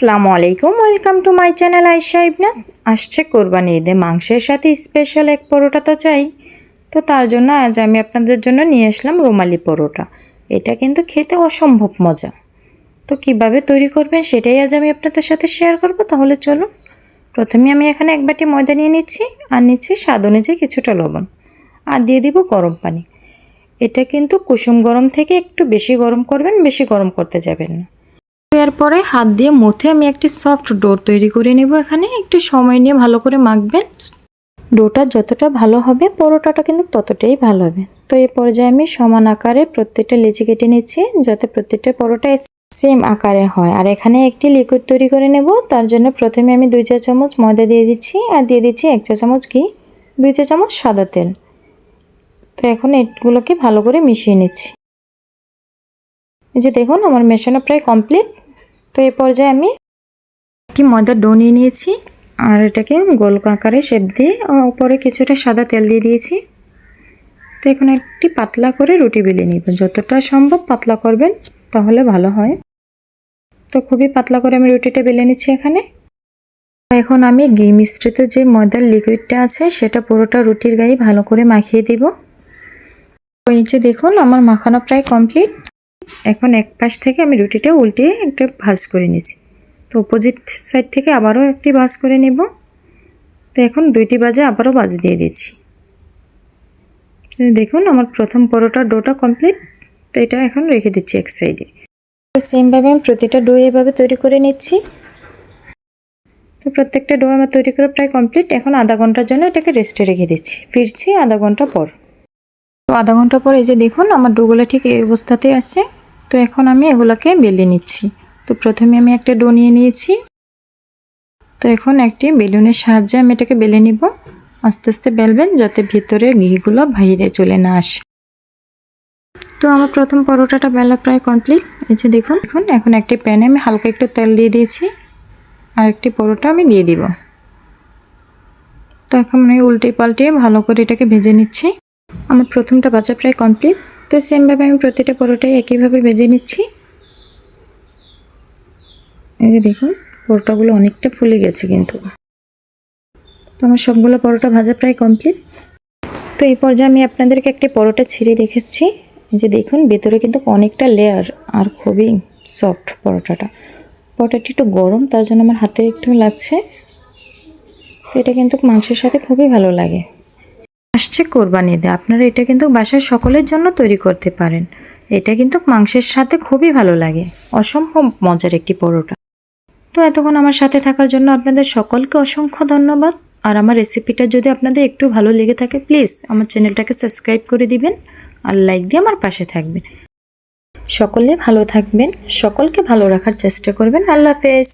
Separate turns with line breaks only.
আসসালামু আলাইকুম, welcome to my channel Ayesha ইবনাথ আসছে কোরবানি ঈদে মাংসের সাথে স্পেশাল এক পরোটা তো চাই। তো তার জন্য আজ আমি আপনাদের জন্য নিয়ে আসলাম রুমালি পরোটা। এটা কিন্তু খেতে অসম্ভব মজা। তো কীভাবে তৈরি করবেন সেটাই আজ আমি আপনাদের সাথে শেয়ার করব। তাহলে চলুন। প্রথমে আমি এখানে এক বাটি ময়দা নিয়ে নিচ্ছি আর নিচ্ছি স্বাদ অনুযায়ী কিছুটা লবণ। আর দিয়ে দিব গরম পানি। এটা কিন্তু কুসুম গরম থেকে একটু বেশি গরম করবেন, বেশি গরম করতে যাবেন না। এরপরে হাত দিয়ে মুথে আমি একটি সফট ডো তৈরি করে নেব এখানে। একটু সময় নিয়ে ভালো করে মাখবেন। ডোটা যতটা ভালো হবে, পরোটাটা কিন্তু ততটাই ভালো হবে। তো এই পর্যায়ে আমি সমান আকারে প্রত্যেকটা লেচি কেটে নিচ্ছি, যাতে প্রত্যেকটা পরোটা সেম আকারে হয়। আর এখানে একটি লিকুইড তৈরি করে নেব। তার জন্য প্রথমে আমি দুই চা চামচ ময়দা দিয়ে দিচ্ছি, আর দিয়ে দিচ্ছি এক চা চামচ ঘি দুই চা চামচ সাদা তেল। তো এখন এগুলোকে ভালো করে মিশিয়ে নিচ্ছি। এই যে দেখুন, আমার মেশানো প্রায় কমপ্লিট তো এই পর্যায়ে আমি একটি ময়দার ডো নিয়ে নিয়েছি, আর এটাকে গোল আকারে শেপ দিয়ে উপরে কিছুটা সাদা তেল দিয়ে দিয়েছি। তো এখন একটি পাতলা করে রুটি বেলে নিব। যতটা সম্ভব পাতলা করবেন, তাহলে ভালো হয়। তো খুবই পাতলা করে আমি রুটিটা বেলে নিচ্ছি এখানে। এখন আমি ঘি মিশ্রিত যে ময়দার লিকুইডটা আছে, সেটা পুরোটা রুটির গায়ে ভালো করে মাখিয়ে দিব। এই যে দেখুন, আমার মাখানো প্রায় কমপ্লিট। এখন এক পাশ থেকে আমি রুটিটা উল্টিয়ে একটা ভাজ করে নিয়েছি। তো অপোজিট সাইড থেকে আবারও একটি ভাজ করে নেব। তো এখন দুইটি বাজে আবারও বাজ দিয়ে দিচ্ছি। দেখুন, আমার প্রথম পরোটা ডোটা কমপ্লিট তো এটা এখন রেখে দিচ্ছি এক সাইডে তো সেমভাবে আমি প্রতিটা ডো এভাবে তৈরি করে নিচ্ছি। তো প্রত্যেকটা ডো আমার তৈরি করে প্রায় কমপ্লিট এখন আধা ঘণ্টার জন্য এটাকে রেস্টে রেখে দিচ্ছি। ফিরছি আধা ঘণ্টা পর। তো আধা ঘণ্টা পর এই যে দেখুন, আমার ডোগুলো ঠিক এই অবস্থাতেই আছে। তো এখন আমি এগুলোকে বেলে নিচ্ছি। তো প্রথমে আমি একটা ডো নিয়ে নিয়েছি। তো এখন একটি বেলুনের সাহায্যে আমি এটাকে বেলে নিব। আস্তে আস্তে বেলবেন যাতে ভিতরে ঘিগুলো বাইরে চলে না আসে। তো আমার প্রথম পরোটাটা বেলা প্রায় কমপ্লিট। এই দেখুন, এখন এখন একটি প্যানে আমি হালকা একটু তেল দিয়ে দিয়েছি। আর একটি পরোটা আমি দিয়ে দিব। তো এখন আমি উল্টে পাল্টে ভালো করে এটাকে ভেজে নিচ্ছি। আমার প্রথমটা বাজা প্রায় কমপ্লিট। তো সেমভাবে আমি প্রতিটা পরোটাই একইভাবে ভেজে নিচ্ছি। এই যে দেখুন, পরোটাগুলো অনেকটা ফুলে গেছে কিন্তু। তো আমার সবগুলো পরোটা ভাজা প্রায় কমপ্লিট। তো এই পর্যায়ে আমি আপনাদেরকে একটি পরোটা ছিঁড়ে দেখেছি। যে দেখুন, ভেতরে কিন্তু অনেকটা লেয়ার আর খুবই সফট পরোটাটা। পরোটাটি একটু গরম, তার জন্য আমার হাতে একটু লাগছে। তো এটা কিন্তু মাংসের সাথে খুবই ভালো লাগে। আসছে কোরবানি ঈদে আপনারা এটা কিন্তু বাসায় সকলের জন্য তৈরি করতে পারেন। এটা কিন্তু মাংসের সাথে খুবই ভালো লাগে। অসম্ভব মজার একটি পরোটা। তো এতক্ষণ আমার সাথে থাকার জন্য আপনাদের সকলকে অসংখ্য ধন্যবাদ। আর আমার রেসিপিটা যদি আপনাদের একটু ভালো লেগে থাকে, প্লিজ আমার চ্যানেলটাকে সাবস্ক্রাইব করে দিবেন আর লাইক দিয়ে আমার পাশে থাকবেন। সকলে ভালো থাকবেন। সকলকে ভালো রাখার চেষ্টা করবেন। আল্লাহ হাফেজ।